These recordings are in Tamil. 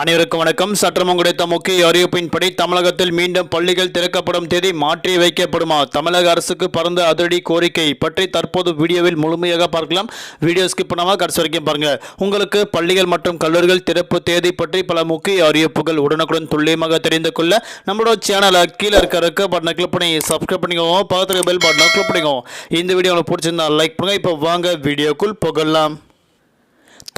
அனைவருக்கும் வணக்கம். சற்றம் கிடைத்த முக்கிய அறிவிப்பின்படி தமிழகத்தில் மீண்டும் பள்ளிகள் திறக்கப்படும் தேதி மாற்றி வைக்கப்படுமா? தமிழக அரசுக்கு பரந்த அதிரடி கோரிக்கை பற்றி தற்போது வீடியோவில் முழுமையாக பார்க்கலாம். வீடியோ ஸ்கிப் பண்ணாமல் கடைசி வரைக்கும் பாருங்க. உங்களுக்கு பள்ளிகள் மற்றும் கல்லூரிகள் திறப்பு தேதி பற்றி பல முக்கிய அறிவிப்புகள் உடனுக்குடன் துல்லியமாக தெரிந்து கொள்ள நம்மளோட சேனலை கீழே இருக்க இருக்க பட்டனை கிளிக் பண்ணி சப்ஸ்கிரைப் பண்ணிக்கோங்க. பக்கத்தில் பெல் பட்டனை கிளிக் பண்ணிக்கோங்க. இந்த வீடியோ உங்களுக்கு பிடிச்சிருந்தா லைக் பண்ணுங்க. இப்போ வாங்க வீடியோக்குள் புகழலாம்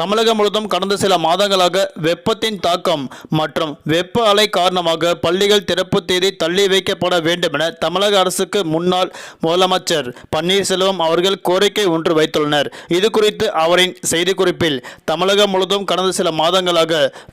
தமிழகம் முழுவதும் கடந்த சில மாதங்களாக வெப்பத்தின் தாக்கம் மற்றும் வெப்ப அலை காரணமாக பள்ளிகள் திறப்பு தேதி தள்ளி வைக்கப்பட வேண்டும் என தமிழக அரசுக்கு முன்னாள் முதலமைச்சர் பன்னீர்செல்வம் அவர்கள் கோரிக்கை ஒன்று வைத்துள்ளனர். இது குறித்து அவரின் செய்திக்குறிப்பில் தமிழகம் முழுவதும் கடந்த சில மாதங்களாக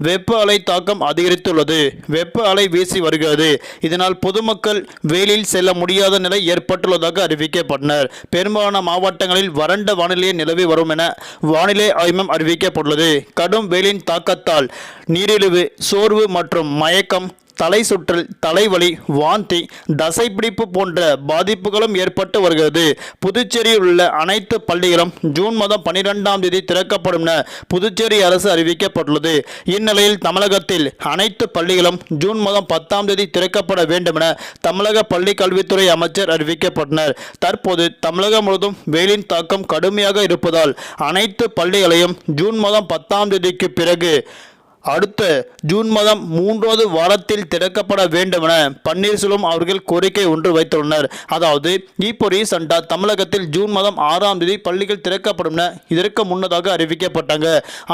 வெப்ப அலை தாக்கம் அதிகரித்துள்ளது. வெப்ப அலை வீசி வருகிறது. இதனால் பொதுமக்கள் வெயிலில் செல்ல முடியாத நிலை ஏற்பட்டுள்ளதாக அறிவிக்கப்பட்டனர். பெரும்பாலான மாவட்டங்களில் வறண்ட வானிலையை நிலவி வரும் என வானிலை ஆய்வம் அறிவி அறிவிக்கப்பட்டுள்ளது. கடும் வெயிலின் தாக்கத்தால் நீரிழிவு சோர்வு மற்றும் மயக்கம் தலை சுற்றல் தலைவலி வாந்தி தசைப்பிடிப்பு போன்ற பாதிப்புகளும் ஏற்பட்டு வருகிறது. புதுச்சேரியில் உள்ள அனைத்து பள்ளிகளும் ஜூன் மாதம் பனிரெண்டாம் தேதி திறக்கப்படும் என புதுச்சேரி அரசு அறிவிக்கப்பட்டுள்ளது. இந்நிலையில் தமிழகத்தில் அனைத்து பள்ளிகளும் ஜூன் மாதம் பத்தாம் தேதி திறக்கப்பட வேண்டும் என தமிழக பள்ளி கல்வித்துறை அமைச்சர் அறிவிக்கப்பட்டனர். தற்போது தமிழகம் முழுவதும் வெயிலின் தாக்கம் கடுமையாக இருப்பதால் அனைத்து பள்ளிகளையும் ஜூன் மாதம் பத்தாம் தேதிக்கு பிறகு அடுத்த ஜூன் மாதம் மூன்றாவது வாரத்தில் திறக்கப்பட வேண்டும் என பன்னீர்செல்வம் அவர்கள் கோரிக்கை ஒன்று வைத்துள்ளனர். அதாவது இப்போ ரீசண்டா தமிழகத்தில் ஜூன் மாதம் ஆறாம் தேதி பள்ளிகள் திறக்கப்படும் என இதற்கு முன்னதாக அறிவிக்கப்பட்டாங்க.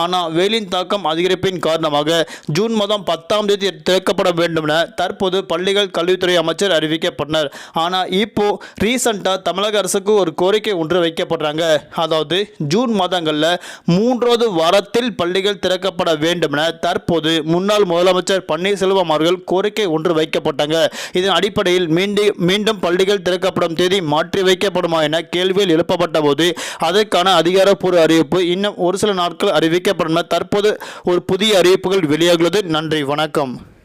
ஆனால் வெயிலின் தாக்கம் அதிகரிப்பின் காரணமாக ஜூன் மாதம் பத்தாம் தேதி திறக்கப்பட வேண்டும் என தற்போது பள்ளிகள் கல்வித்துறை அமைச்சர் அறிவிக்கப்பட்டனர். ஆனால் இப்போ ரீசண்டா தமிழக அரசுக்கு ஒரு கோரிக்கை ஒன்று வைக்கப்படுறாங்க அதாவது ஜூன் மாதங்களில் மூன்றாவது வாரத்தில் பள்ளிகள் திறக்கப்பட வேண்டும் என தற்போது முன்னாள் முதலமைச்சர் பன்னீர்செல்வம் அவர்கள் கோரிக்கை ஒன்று வைக்கப்பட்டாங்க. இதன் அடிப்படையில் மீண்டும் மீண்டும் பள்ளிகள் திறக்கப்படும் தேதி மாற்றி வைக்கப்படுமா என கேள்வியில் எழுப்பப்பட்ட போது அதற்கான அதிகாரப்பூர்வ அறிவிப்பு இன்னும் ஒரு சில நாட்கள் அறிவிக்கப்படும் என தற்போது ஒரு புதிய அறிவிப்புகள் வெளியாகியுள்ளது. நன்றி வணக்கம்.